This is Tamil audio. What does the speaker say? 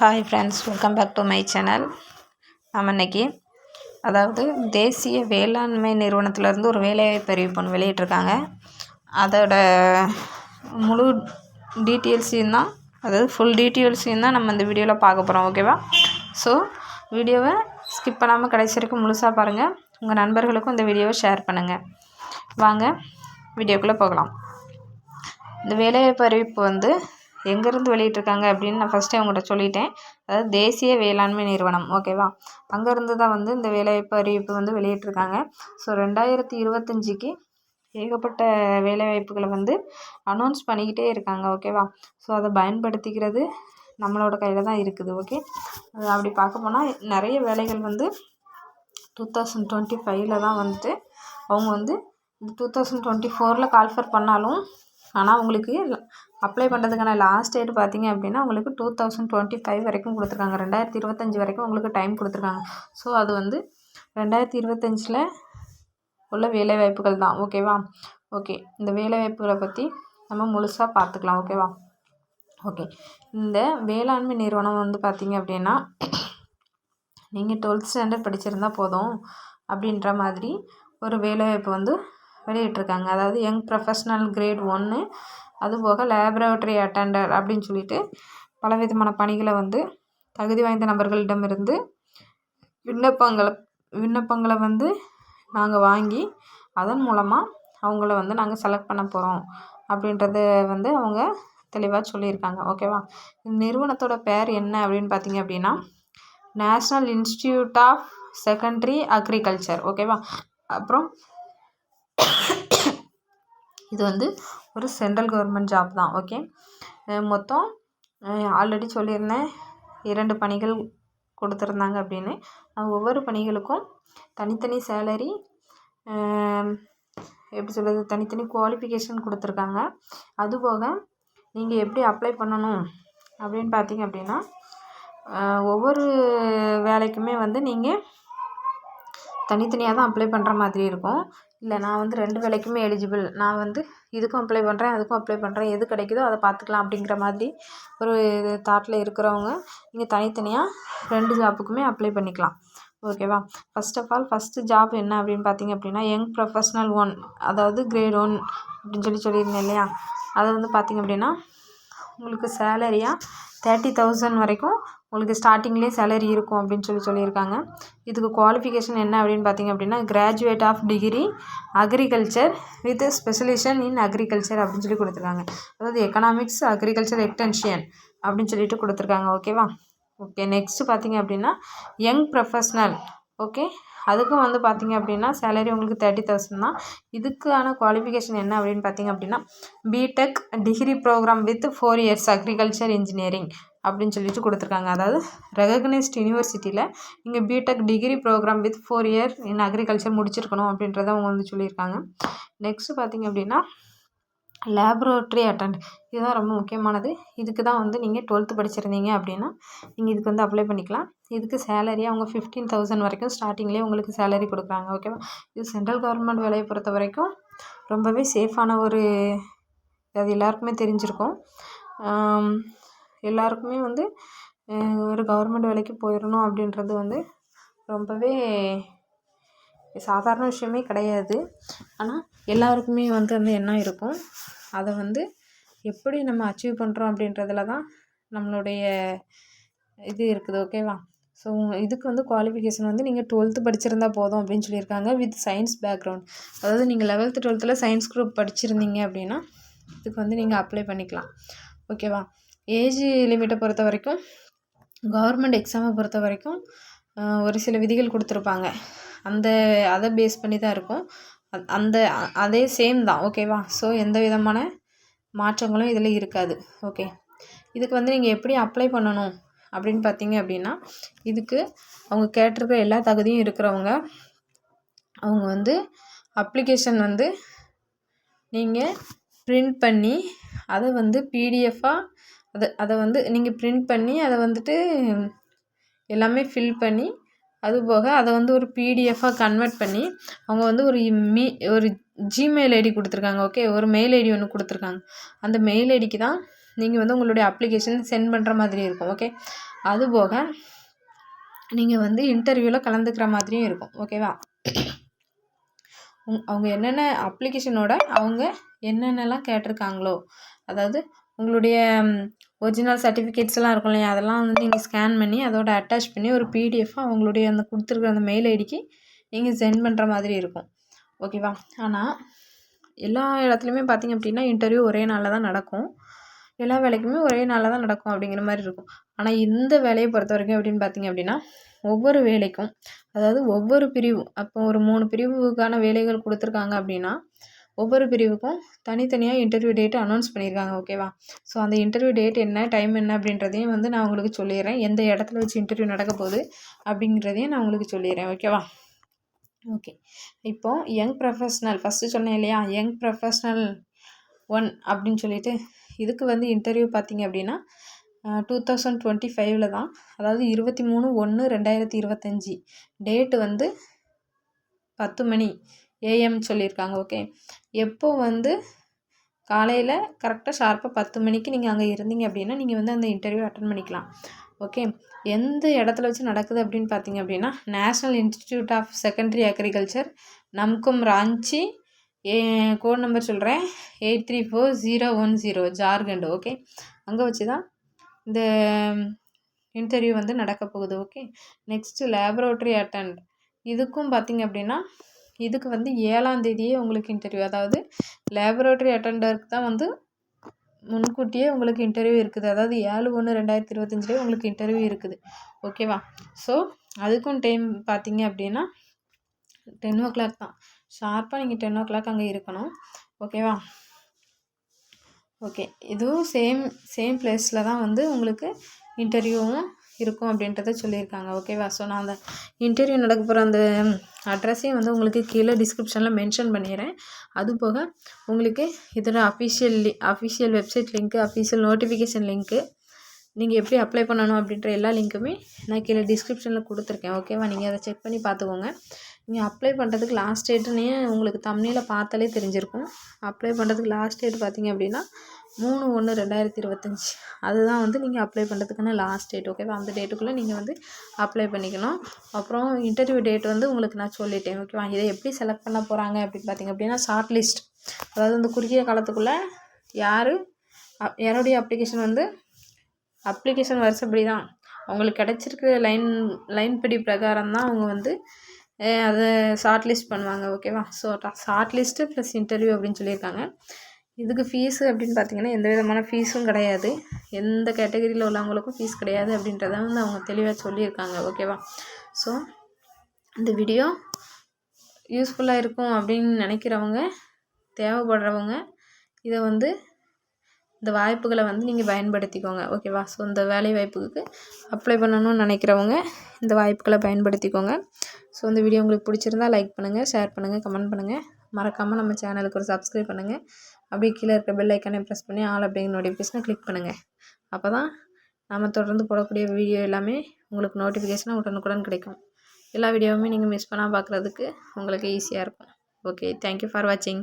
Hi friends welcome back to my channel நம்ம இன்றைக்கி அதாவது தேசிய வேளாண்மை நிறுவனத்திலேருந்து ஒரு வேலைவாய்ப்பு அறிவிப்பு ஒன்று வெளியிட்டிருக்காங்க. அதோட முழு டீட்டெயில்ஸையும் தான் அதாவது ஃபுல் டீட்டெயில்ஸையும் தான் நம்ம இந்த வீடியோவில் பார்க்க போகிறோம் ஓகேவா ஸோ வீடியோவை ஸ்கிப் பண்ணாமல் கடைசி வரைக்கும் முழுசாக பாருங்கள் உங்கள் நண்பர்களுக்கும் இந்த வீடியோவை ஷேர் பண்ணுங்கள் வாங்க வீடியோக்குள்ளே போகலாம். இந்த வேலைவாய்ப்பு அறிவிப்பு வந்து எங்கேருந்து வெளியிட்டிருக்காங்க அப்படின்னு நான் ஃபஸ்ட்டே அவங்ககிட்ட சொல்லிட்டேன். அதாவது தேசிய வேளாண்மை நிறுவனம் ஓகேவா அங்கேருந்து தான் வந்து இந்த வேலைவாய்ப்பு அறிவிப்பு வந்து வெளியிட்டிருக்காங்க. ஸோ ரெண்டாயிரத்தி இருபத்தஞ்சிக்கு ஏகப்பட்ட வேலைவாய்ப்புகளை வந்து அனௌன்ஸ் பண்ணிக்கிட்டே இருக்காங்க ஓகேவா ஸோ அதை பயன்படுத்திக்கிறது நம்மளோட கையில் தான் இருக்குது ஓகே அது அப்படி பார்க்க போனால் நிறைய வேலைகள் வந்து டூ தௌசண்ட் டுவெண்ட்டி ஃபைவ்ல தான் வந்துட்டு அவங்க வந்து டூ தௌசண்ட் டுவெண்ட்டி ஃபோரில் கால்ஃபர் பண்ணாலும் ஆனால் அவங்களுக்கு அப்ளை பண்ணுறதுக்கான லாஸ்ட் டேட் பார்த்தீங்க அப்படின்னா உங்களுக்கு டூ தௌசண்ட் டுவெண்ட்டி ஃபைவ் வரைக்கும் கொடுத்துருக்காங்க. ரெண்டாயிரத்தி இருபத்தஞ்சி வரைக்கும் உங்களுக்கு டைம் கொடுத்துருக்காங்க. ஸோ அது வந்து ரெண்டாயிரத்தி இருபத்தஞ்சில் உள்ள வேலைவாய்ப்புகள் தான். ஓகேவா ஓகே இந்த வேலைவாய்ப்புகளை பற்றி நம்ம முழுசாக பார்த்துக்கலாம். ஓகேவா ஓகே இந்த வேளாண்மை நிறுவனம் வந்து பார்த்திங்க அப்படின்னா நீங்கள் டுவெல்த் ஸ்டாண்டர்ட் படிச்சிருந்தா போதும் அப்படின்ற மாதிரி ஒரு வேலைவாய்ப்பு வந்து வெளியிட்ருக்காங்க அதாவது யங் ப்ரொஃபஷ்னல் கிரேட் ஒன்று அதுபோக லேபரேட்டரி அட்டெண்டர் அப்படின்னு சொல்லிட்டு பலவிதமான பணிகளை வந்து தகுதி வாய்ந்த நபர்களிடமிருந்து விண்ணப்பங்களை விண்ணப்பங்களை வந்து நாங்கள் வாங்கி அதன் மூலமாக அவங்கள வந்து நாங்கள் செலக்ட் பண்ண போகிறோம் அப்படின்றத வந்து அவங்க தெளிவாக சொல்லியிருக்காங்க. ஓகேவா நிறுவனத்தோட பேர் என்ன அப்படின்னு பார்த்தீங்க அப்படின்னா national institute of secondary agriculture ஓகேவா அப்புறம் இது வந்து ஒரு சென்ட்ரல் கவர்மெண்ட் ஜாப் தான் ஓகே மொத்தம் ஆல்ரெடி சொல்லியிருந்தேன் இரண்டு பணிகள் கொடுத்துருந்தாங்க அப்படின்னு. ஒவ்வொரு பணிகளுக்கும் தனித்தனி சேலரி எப்படி சொல்கிறது தனித்தனி குவாலிஃபிகேஷன் கொடுத்துருக்காங்க. அதுபோக நீங்கள் எப்படி அப்ளை பண்ணணும் அப்படின்னு பார்த்தீங்க அப்படின்னா ஒவ்வொரு வேலைக்குமே வந்து நீங்கள் தனித்தனியாக தான் அப்ளை பண்ணுற மாதிரி இருக்கும். இல்லை நான் வந்து ரெண்டு வேலைக்குமே எலிஜிபிள் நான் வந்து இதுக்கும் அப்ளை பண்ணுறேன் அதுக்கும் அப்ளை பண்ணுறேன் எது கிடைக்குதோ அதை பார்த்துக்கலாம் அப்படிங்கிற மாதிரி ஒரு தாட்டில் இருக்கிறவங்க நீங்கள் தனித்தனியாக ரெண்டு ஜாப்புக்குமே அப்ளை பண்ணிக்கலாம். ஓகேவா first of all first job என்ன அப்படின்னு பார்த்தீங்க அப்படின்னா யங் ப்ரொஃபஷ்னல் ஒன் அதாவது கிரேட் ஒன் அப்படின்னு சொல்லி சொல்லியிருந்தேன் இல்லையா? அதை வந்து பார்த்திங்க அப்படின்னா உங்களுக்கு சேலரியாக தேர்ட்டி தௌசண்ட் வரைக்கும் உங்களுக்கு ஸ்டார்டிங்லேயே சேலரி இருக்கும் அப்படின்னு சொல்லி சொல்லியிருக்காங்க. இதுக்கு குவாலிஃபிகேஷன் என்ன அப்படின்னு பார்த்தீங்க அப்படின்னா graduate of degree agriculture with specialisation in agriculture அப்படின்னு சொல்லி கொடுத்துருக்காங்க. அதாவது எக்கனாமிக்ஸ் அக்ரிகல்ச்சர் எக்ஸ்டென்ஷன் அப்படின்னு சொல்லிட்டு கொடுத்துருக்காங்க. ஓகேவா ஓகே நெக்ஸ்ட்டு பார்த்தீங்க அப்படின்னா யங் ப்ரொஃபஷ்னல் ஓகே? அதுக்கும் வந்து பார்த்திங்க அப்படின்னா சேலரி உங்களுக்கு தேர்ட்டி தௌசண்ட் தான். இதுக்கான குவாலிஃபிகேஷன் என்ன அப்படின்னு பார்த்திங்க அப்படின்னா BTech degree program with four years agriculture engineering அப்படின்னு சொல்லிட்டு கொடுத்துருக்காங்க. அதாவது ரெகக்னைஸ்ட் யூனிவர்சிட்டியில் நீங்கள் BTech degree program with four year in agriculture முடிச்சிருக்கணும் அப்படின்றத அவங்க வந்து சொல்லியிருக்காங்க. நெக்ஸ்ட்டு பார்த்திங்க அப்படின்னா லேப்ரோட்ரி அட்டண்ட் இதுதான் ரொம்ப முக்கியமானது. இதுக்கு தான் வந்து நீங்கள் டுவெல்த்து படிச்சிருந்தீங்க அப்படின்னா நீங்கள் இதுக்கு வந்து அப்ளை பண்ணிக்கலாம். இதுக்கு சேலரி அவங்க ஃபிஃப்டீன் தௌசண்ட் வரைக்கும் ஸ்டார்டிங்லேயே உங்களுக்கு சேலரி கொடுக்குறாங்க ஓகேவா இது சென்ட்ரல் கவர்மெண்ட் வேலையை பொறுத்த வரைக்கும் ரொம்பவே சேஃபான ஒரு அது எல்லாருக்குமே தெரிஞ்சிருக்கும். எல்லாருக்குமே வந்து ஒரு கவர்மெண்ட் வேலைக்கு போயிடணும் அப்படின்றது வந்து ரொம்பவே சாதாரண விஷயமே கிடையாது. ஆனால் எல்லாருக்குமே வந்து அந்த எண்ணம் இருக்கும்? அதை வந்து எப்படி நம்ம அச்சீவ் பண்ணுறோம் அப்படின்றதுல தான் நம்மளுடைய இது இருக்குது ஓகேவா ஸோ இதுக்கு வந்து குவாலிஃபிகேஷன் வந்து நீங்கள் டுவெல்த்து படிச்சிருந்தால் போதும் அப்படின்னு சொல்லியிருக்காங்க வித் சயின்ஸ் பேக்ரவுண்ட் அதாவது நீங்கள் லெவல்த்து டுவெல்த்தில் சயின்ஸ் குரூப் படிச்சிருந்தீங்க அப்படின்னா இதுக்கு வந்து நீங்கள் அப்ளை பண்ணிக்கலாம். ஓகேவா ஏஜ் லிமிட்டை பொறுத்த வரைக்கும் கவர்மெண்ட் எக்ஸாமை பொறுத்த வரைக்கும் ஒரு சில விதிகள் கொடுத்துருப்பாங்க. அந்த அதை பேஸ் பண்ணி தான் இருக்கும் அந்த அதே சேம் தான். ஓகேவா ஸோ எந்த விதமான மாற்றங்களும் இதில் இருக்காது. ஓகே இதுக்கு வந்து நீங்கள் எப்படி அப்ளை பண்ணணும் அப்படின்னு பார்த்தீங்க அப்படின்னா இதுக்கு அவங்க கேட்டிருக்கிற எல்லா தகுதியும் இருக்கிறவங்க அவங்க வந்து அப்ளிகேஷன் வந்து நீங்கள் ப்ரிண்ட் பண்ணி அதை வந்து பிடிஎஃபாக அதை அதை வந்து நீங்கள் ப்ரிண்ட் பண்ணி அதை வந்துட்டு எல்லாமே ஃபில் பண்ணி அதுபோக அதை வந்து ஒரு பிடிஎஃபாக கன்வெர்ட் பண்ணி அவங்க வந்து ஒரு மீ ஒரு ஜிமெயில் ஐடி கொடுத்துருக்காங்க ஓகே ஒரு மெயில் ஐடி ஒன்று கொடுத்துருக்காங்க. அந்த மெயில் ஐடிக்கு தான் நீங்கள் வந்து உங்களுடைய அப்ளிகேஷன் சென்ட் பண்ணுற மாதிரி இருக்கும் ஓகே அதுபோக நீங்கள் வந்து இன்டர்வியூவில் கலந்துக்கிற மாதிரியும் இருக்கும் ஓகேவா உங் அவங்க என்னென்ன அப்ளிகேஷனோட அவங்க என்னென்னலாம் கேட்டிருக்காங்களோ அதாவது உங்களுடைய ஒரிஜினல் சர்டிஃபிகேட்ஸ்லாம் இருக்கும் இல்லையா? அதெல்லாம் வந்து நீங்கள் ஸ்கேன் பண்ணி அதோட அட்டாச் பண்ணி ஒரு பிடிஎஃபாக அவங்களுடைய அந்த கொடுத்துருக்குற அந்த மெயில் ஐடிக்கு நீங்கள் சென்ட் பண்ணுற மாதிரி இருக்கும். ஓகேவா ஆனால் எல்லா இடத்துலையுமே பார்த்திங்க அப்படின்னா இன்டர்வியூ ஒரே நாளில் தான் நடக்கும். எல்லா வேலைக்குமே ஒரே நாளில் தான் நடக்கும் அப்படிங்கிற மாதிரி இருக்கும். ஆனால் இந்த வேலையை பொறுத்த வரைக்கும் எப்படின்னு பார்த்திங்க அப்படின்னா ஒவ்வொரு வேலைக்கும் அதாவது ஒவ்வொரு பிரிவு அப்போ ஒரு மூணு பிரிவுக்கான வேலைகள் கொடுத்துருக்காங்க அப்படின்னா ஒவ்வொரு பிரிவுக்கும் தனித்தனியாக இன்டர்வியூ டேட்டு அனௌன்ஸ் பண்ணியிருக்காங்க ஓகேவா ஸோ அந்த இன்டர்வியூ டேட் என்ன டைம் என்ன அப்படின்றதையும் வந்து நான் உங்களுக்கு சொல்லிடுறேன். எந்த இடத்துல வச்சு இன்டர்வியூ நடக்க போகுது அப்படிங்கிறதையும் நான் உங்களுக்கு சொல்லிடுறேன் ஓகேவா ஓகே இப்போது யங் ப்ரொஃபஷ்னல் ஃபஸ்ட்டு சொன்னேன் இல்லையா? யங் ப்ரொஃபஷ்னல் ஒன் அப்படின்னு சொல்லிட்டு இதுக்கு வந்து இன்டர்வியூ பார்த்தீங்க அப்படின்னா டூ தௌசண்ட் டுவெண்ட்டி ஃபைவ்ல தான். அதாவது இருபத்தி மூணு ஒன்று ரெண்டாயிரத்தி இருபத்தஞ்சி. டேட்டு வந்து பத்து மணி. ஏஎம் சொல்லியிருக்காங்க ஓகே எப்போ வந்து காலையில் கரெக்டாக ஷார்ப்பாக பத்து மணிக்கு நீங்கள் அங்கே இருந்தீங்க அப்படின்னா நீங்கள் வந்து அந்த இன்டர்வியூ அட்டன் பண்ணிக்கலாம் ஓகே எந்த இடத்துல வச்சு நடக்குது அப்படின்னு பார்த்தீங்க அப்படின்னா national institute of secondary agriculture Namkum Ranchi A code number சொல்கிறேன் eight three four zero one zero Jharkhand okay அங்கே வச்சு தான் இந்த இன்டர்வியூ வந்து நடக்க போகுது ஓகே நெக்ஸ்ட்டு லேபரேட்டரி அட்டண்ட் இதுக்கும் பார்த்திங்க அப்படின்னா இதுக்கு வந்து ஏழாம் தேதியே உங்களுக்கு இன்டர்வியூ அதாவது லேபரேட்டரி அட்டண்டருக்கு தான் வந்து முன்கூட்டியே உங்களுக்கு இன்டர்வியூ இருக்குது. அதாவது ஏழு ஒன்று ரெண்டாயிரத்தி இருபத்தஞ்சிலே உங்களுக்கு இன்டர்வியூ இருக்குது. ஓகேவா ஸோ அதுக்கும் டைம் பார்த்தீங்க அப்படின்னா டென் ஓ கிளாக் தான். ஷார்ப்பாக நீங்கள் டென் ஓ கிளாக் அங்கே இருக்கணும். ஓகேவா ஓகே இதுவும் சேம் சேம் பிளேஸில் தான் வந்து உங்களுக்கு இன்டர்வியூவும் இருக்கும் அப்படின்றத சொல்லியிருக்காங்க. ஓகேவா ஸோ நான் அந்த இன்டர்வியூ நடக்க போகிற அந்த அட்ரஸையும் வந்து உங்களுக்கு கீழே டிஸ்கிரிப்ஷனில் மென்ஷன் பண்ணிடுறேன். அது போக உங்களுக்கு இதோட அஃபிஷியல் லி official website link official notification link நீங்கள் எப்படி அப்ளை பண்ணணும் அப்படின்ற எல்லா லிங்க்குமே நான் கீழே டிஸ்கிரிப்ஷனில் கொடுத்துருக்கேன். ஓகேவா நீங்கள் அதை செக் பண்ணி பார்த்துக்கோங்க. நீங்கள் அப்ளை பண்ணுறதுக்கு லாஸ்ட் டேட்டுன்னே உங்களுக்கு தமிழில் பார்த்தாலே தெரிஞ்சிருக்கும். அப்ளை பண்ணுறதுக்கு லாஸ்ட் டேட் பார்த்திங்க அப்படின்னா மூணு ஒன்று ரெண்டாயிரத்தி இருபத்தஞ்சி. அதுதான் வந்து நீங்கள் அப்ளை பண்ணுறதுக்கான லாஸ்ட் டேட் ஓகேவா அந்த டேட்டுக்குள்ளே நீங்கள் வந்து அப்ளை பண்ணிக்கணும். அப்புறம் இன்டர்வியூ டேட் வந்து உங்களுக்கு நான் சொல்லிட்டேன். ஓகேவா இதை எப்படி செலக்ட் பண்ண போகிறாங்க அப்படின்னு பார்த்தீங்க அப்படின்னா ஷார்ட் லிஸ்ட் அதாவது அந்த குறுகிய காலத்துக்குள்ளே யார் யாருடைய அப்ளிகேஷன் வந்து அப்ளிகேஷன் வரிசைப்படி தான் அவங்களுக்கு கிடச்சிருக்க லைன் லைன் படி பிரகாரம் தான் அவங்க வந்து அதை ஷார்ட் லிஸ்ட் பண்ணுவாங்க ஓகேவா so short list plus interview அப்படின்னு சொல்லியிருக்காங்க. இதுக்கு ஃபீஸு அப்படின்னு பார்த்தீங்கன்னா எந்த விதமான ஃபீஸும் கிடையாது. எந்த கேட்டகரியில் உள்ளவங்களுக்கும் ஃபீஸ் கிடையாது அப்படின்றத வந்து அவங்க தெளிவாக சொல்லியிருக்காங்க ஓகேவா ஸோ இந்த வீடியோ யூஸ்ஃபுல்லாக இருக்கும் அப்படின்னு நினைக்கிறவங்க தேவைப்படுறவங்க இதை வந்து இந்த வாய்ப்புகளை வந்து நீங்கள் பயன்படுத்திக்கோங்க. ஓகேவா ஸோ இந்த வேலை வாய்ப்புக்கு அப்ளை பண்ணணும்னு நினைக்கிறவங்க இந்த வாய்ப்புகளை பயன்படுத்திக்கோங்க. ஸோ இந்த வீடியோ உங்களுக்கு பிடிச்சிருந்தா லைக் பண்ணுங்கள் ஷேர் பண்ணுங்கள் கமெண்ட் பண்ணுங்கள் மறக்காமல் நம்ம சேனலுக்கு ஒரு சப்ஸ்கிரைப் பண்ணுங்கள் அப்படியே கீழே இருக்க பெல் ஐக்கானே ப்ரெஸ் பண்ணி ஆல் அப்படிங்கிற நோட்டிஃபிகேஷனை கிளிக் பண்ணுங்கள் அப்போ தான் நம்ம தொடர்ந்து போடக்கூடிய வீடியோ எல்லாமே உங்களுக்கு நோட்டிஃபிகேஷனாக உடனுக்குடன் கிடைக்கும். எல்லா வீடியோவுமே நீங்கள் மிஸ் பண்ணால் பார்க்குறதுக்கு உங்களுக்கு ஈஸியாக இருக்கும். ஓகே தேங்க்யூ ஃபார் வாட்சிங்